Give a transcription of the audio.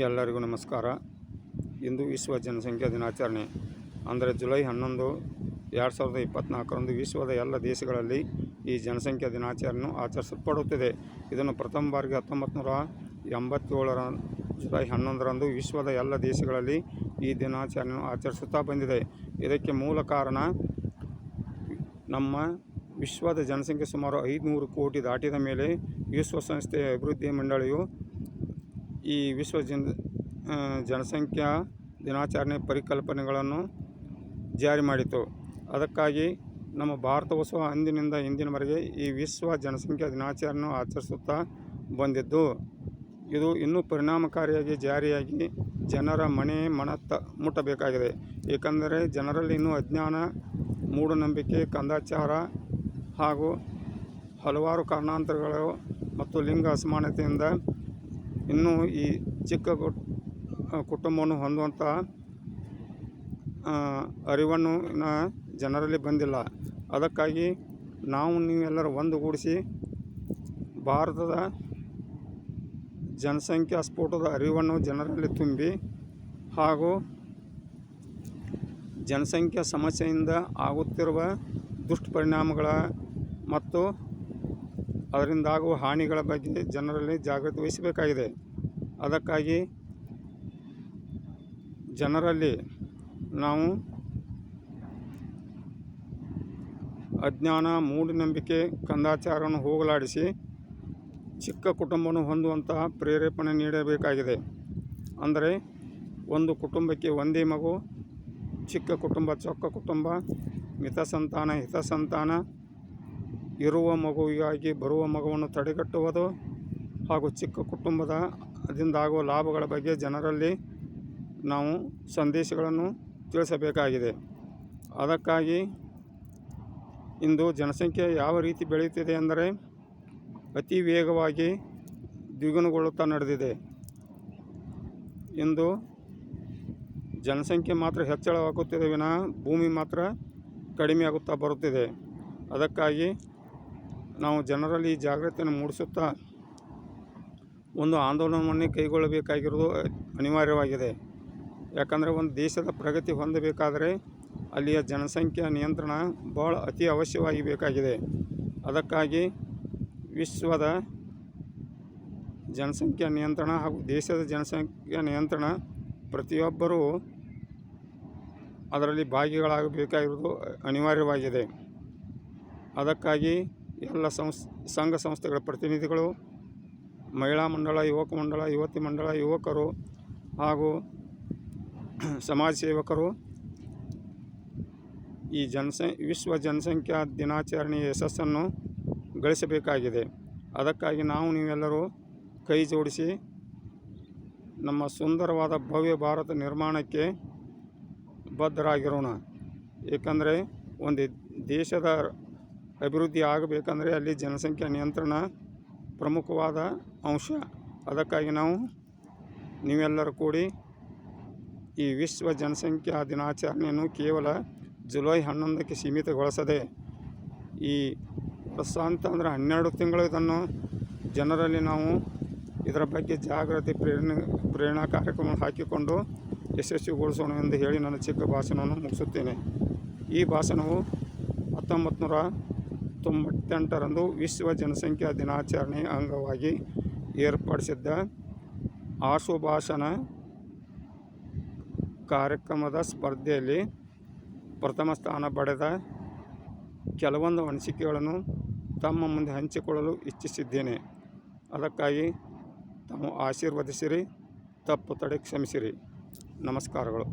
ಎಲ್ಲರಿಗೂ ನಮಸ್ಕಾರ. ಇಂದು ವಿಶ್ವ ಜನಸಂಖ್ಯಾ ದಿನಾಚರಣೆ. ಅಂದರೆ ಜುಲೈ ಹನ್ನೊಂದು ಎರಡು ಸಾವಿರದ ಇಪ್ಪತ್ತ್ನಾಲ್ಕರಂದು ವಿಶ್ವದ ಎಲ್ಲ ದೇಶಗಳಲ್ಲಿ ಈ ಜನಸಂಖ್ಯಾ ದಿನಾಚರಣೆಯನ್ನು ಆಚರಿಸಲ್ಪಡುತ್ತಿದೆ. ಇದನ್ನು ಪ್ರಥಮ ಬಾರಿಗೆ ಹತ್ತೊಂಬತ್ತು ನೂರ ಎಂಬತ್ತೇಳರ ಜುಲೈ ಹನ್ನೊಂದರಂದು ವಿಶ್ವದ ಎಲ್ಲ ದೇಶಗಳಲ್ಲಿ ಈ ದಿನಾಚರಣೆಯನ್ನು ಆಚರಿಸುತ್ತಾ ಬಂದಿದೆ. ಇದಕ್ಕೆ ಮೂಲ ಕಾರಣ ನಮ್ಮ ವಿಶ್ವದ ಜನಸಂಖ್ಯೆ ಸುಮಾರು ಐದುನೂರು ಕೋಟಿ ದಾಟಿದ ಮೇಲೆ ವಿಶ್ವಸಂಸ್ಥೆಯ ಅಭಿವೃದ್ಧಿ ಮಂಡಳಿಯು ಈ ವಿಶ್ವ ಜನ ಜನಸಂಖ್ಯಾ ದಿನಾಚರಣೆ ಪರಿಕಲ್ಪನೆಗಳನ್ನು ಜಾರಿ ಮಾಡಿತು. ಅದಕ್ಕಾಗಿ ನಮ್ಮ ಭಾರತವು ಸಹ ಅಂದಿನಿಂದ ಇಂದಿನವರೆಗೆ ಈ ವಿಶ್ವ ಜನಸಂಖ್ಯಾ ದಿನಾಚರಣೆ ಆಚರಿಸುತ್ತಾ ಬಂದಿದ್ದು, ಇದು ಇನ್ನೂ ಪರಿಣಾಮಕಾರಿಯಾಗಿ ಜಾರಿಯಾಗಿ ಜನರ ಮನೆ ಮನ ತ ಮುಟ್ಟಬೇಕಾಗಿದೆ. ಏಕೆಂದರೆ ಜನರಲ್ಲಿ ಇನ್ನೂ ಅಜ್ಞಾನ, ಮೂಢನಂಬಿಕೆ, ಕಂದಾಚಾರ ಹಾಗೂ ಹಲವಾರು ಕಾರಣಾಂತರಗಳು ಮತ್ತು ಲಿಂಗ ಅಸಮಾನತೆಯಿಂದ ಇನ್ನೂ ಈ ಚಿಕ್ಕ ಕುಟುಂಬವನ್ನು ಹೊಂದುವಂಥ ಅರಿವನ್ನು ಜನರಲ್ಲಿ ಬಂದಿಲ್ಲ. ಅದಕ್ಕಾಗಿ ನಾವು ನೀವೆಲ್ಲರೂ ಒಂದುಗೂಡಿಸಿ ಭಾರತದ ಜನಸಂಖ್ಯಾ ಸ್ಫೋಟದ ಅರಿವನ್ನು ಜನರಲ್ಲಿ ತುಂಬಿ ಹಾಗೂ ಜನಸಂಖ್ಯಾ ಸಮಸ್ಯೆಯಿಂದ ಆಗುತ್ತಿರುವ ದುಷ್ಪರಿಣಾಮಗಳ ಮತ್ತು ಅದರಿಂದಾಗುವ ಹಾನಿಗಳ ಬಗ್ಗೆ ಜನರಲ್ಲಿ ಜಾಗೃತಿ ವಹಿಸಬೇಕಾಗಿದೆ. ಅದಕ್ಕಾಗಿ ಜನರಲ್ಲಿ ನಾವು ಅಜ್ಞಾನ, ಮೂಢನಂಬಿಕೆ, ಕಂದಾಚಾರವನ್ನು ಹೋಗಲಾಡಿಸಿ ಚಿಕ್ಕ ಕುಟುಂಬವನ್ನು ಹೊಂದುವಂತಹ ಪ್ರೇರೇಪಣೆ ನೀಡಬೇಕಾಗಿದೆ. ಅಂದರೆ ಒಂದು ಕುಟುಂಬಕ್ಕೆ ಒಂದೇ ಮಗು, ಚಿಕ್ಕ ಕುಟುಂಬ, ಚೊಕ್ಕ ಕುಟುಂಬ ಮಿತ ಸಂತಾನ ಹಿತ ಸಂತಾನ ಇರುವ ಮಗುವಿಗಾಗಿ ಬರುವ ಮಗುವನ್ನು ತಡೆಗಟ್ಟುವುದು ಹಾಗೂ ಚಿಕ್ಕ ಕುಟುಂಬದ ಅದಿಂದಾಗುವ ಲಾಭಗಳ ಬಗ್ಗೆ ಜನರಲ್ಲಿ ನಾವು ಸಂದೇಶಗಳನ್ನು ತಿಳಿಸಬೇಕಾಗಿದೆ. ಅದಕ್ಕಾಗಿ ಇಂದು ಜನಸಂಖ್ಯೆ ಯಾವ ರೀತಿ ಬೆಳೆಯುತ್ತಿದೆ ಅಂದರೆ ಅತಿ ವೇಗವಾಗಿ ದ್ವಿಗುಣಗೊಳ್ಳುತ್ತಾ ನಡೆದಿದೆ. ಇಂದು ಜನಸಂಖ್ಯೆ ಮಾತ್ರ ಹೆಚ್ಚಳವಾಗುತ್ತಿದೆ ವಿನಃ ಭೂಮಿ ಮಾತ್ರ ಕಡಿಮೆಯಾಗುತ್ತಾ ಬರುತ್ತಿದೆ. ಅದಕ್ಕಾಗಿ ನಾವು ಜನರಲ್ಲಿ ಜಾಗೃತಿಯನ್ನು ಮೂಡಿಸುತ್ತಾ ಒಂದು ಆಂದೋಲನವನ್ನೇ ಕೈಗೊಳ್ಳಬೇಕಾಗಿರುವುದು ಅನಿವಾರ್ಯವಾಗಿದೆ. ಯಾಕಂದರೆ ಒಂದು ದೇಶದ ಪ್ರಗತಿ ಹೊಂದಬೇಕಾದರೆ ಅಲ್ಲಿಯ ಜನಸಂಖ್ಯಾ ನಿಯಂತ್ರಣ ಭಾಳ ಅತಿ ಅವಶ್ಯವಾಗಿ ಬೇಕಾಗಿದೆ ಅದಕ್ಕಾಗಿ ವಿಶ್ವದ ಜನಸಂಖ್ಯಾ ನಿಯಂತ್ರಣ ಹಾಗೂ ದೇಶದ ಜನಸಂಖ್ಯಾ ನಿಯಂತ್ರಣ ಪ್ರತಿಯೊಬ್ಬರೂ ಅದರಲ್ಲಿ ಭಾಗಿಗಳಾಗಬೇಕಾಗಿರುವುದು ಅನಿವಾರ್ಯವಾಗಿದೆ. ಅದಕ್ಕಾಗಿ ಎಲ್ಲ ಸಂಸ್, ಸಂಘ ಸಂಸ್ಥೆಗಳ ಪ್ರತಿನಿಧಿಗಳು, ಮಹಿಳಾ ಮಂಡಳ, ಯುವಕ ಮಂಡಳ, ಯುವತಿ ಮಂಡಳ, ಯುವಕರು ಹಾಗೂ ಸಮಾಜ ಸೇವಕರು. ಈ ಜನಸ, ವಿಶ್ವ ಜನಸಂಖ್ಯಾ ದಿನಾಚರಣೆಯ ಯಶಸ್ಸನ್ನು ಗಳಿಸಬೇಕಾಗಿದೆ. ಅದಕ್ಕಾಗಿ ನಾವು ನೀವೆಲ್ಲರೂ ಕೈ ಜೋಡಿಸಿ ನಮ್ಮ ಸುಂದರವಾದ ಭವ್ಯ ಭಾರತ ನಿರ್ಮಾಣಕ್ಕೆ ಬದ್ಧರಾಗಿರೋಣ. ಏಕೆಂದರೆ ಒಂದು ದೇಶದ ಅಭಿವೃದ್ಧಿ ಆಗಬೇಕಂದರೆ ಅಲ್ಲಿ ಜನಸಂಖ್ಯಾ ನಿಯಂತ್ರಣ ಪ್ರಮುಖವಾದ ಅಂಶ. ಅದಕ್ಕಾಗಿ ನಾವು ನೀವೆಲ್ಲರೂ ಕೂಡಿ ಈ ವಿಶ್ವ ಜನಸಂಖ್ಯಾ ದಿನಾಚರಣೆಯನ್ನು ಕೇವಲ ಜುಲೈ ಹನ್ನೊಂದಕ್ಕೆ ಸೀಮಿತಗೊಳಿಸದೆ ಈ ವರ್ಷ ಅಂತಂದರೆ ಹನ್ನೆರಡು ತಿಂಗಳು ಇದನ್ನು ಜನರಲ್ಲಿ ನಾವು ಇದರ ಬಗ್ಗೆ ಜಾಗೃತಿ, ಪ್ರೇರಣೆ, ಪ್ರೇರಣಾ ಕಾರ್ಯಕ್ರಮ ಹಾಕಿಕೊಂಡು ಯಶಸ್ವಿಗೊಳಿಸೋಣ ಎಂದು ಹೇಳಿ ನನ್ನ ಚಿಕ್ಕ ಭಾಷಣವನ್ನು ಮುಗಿಸುತ್ತೇನೆ. ಈ ಭಾಷಣವು ಹತ್ತೊಂಬತ್ತು ನೂರ ತೊಂಬತ್ತೆಂಟರಂದು ವಿಶ್ವ ಜನಸಂಖ್ಯಾ ದಿನಾಚರಣೆ ಅಂಗವಾಗಿ ಏರ್ಪಡಿಸಿದ್ದ ಆಶುಭಾಷಣ ಕಾರ್ಯಕ್ರಮದ ಸ್ಪರ್ಧೆಯಲ್ಲಿ ಪ್ರಥಮ ಸ್ಥಾನ ಪಡೆದ ಕೆಲವೊಂದು ಅನಿಸಿಕೆಗಳನ್ನು ತಮ್ಮ ಮುಂದೆ ಹಂಚಿಕೊಳ್ಳಲು ಇಚ್ಛಿಸಿದ್ದೇನೆ. ಅದಕ್ಕಾಗಿ ತಮ್ಮ ಆಶೀರ್ವದಿಸಿರಿ, ತಪ್ಪು ತಡೆ ಕ್ಷಮಿಸಿರಿ. ನಮಸ್ಕಾರಗಳು.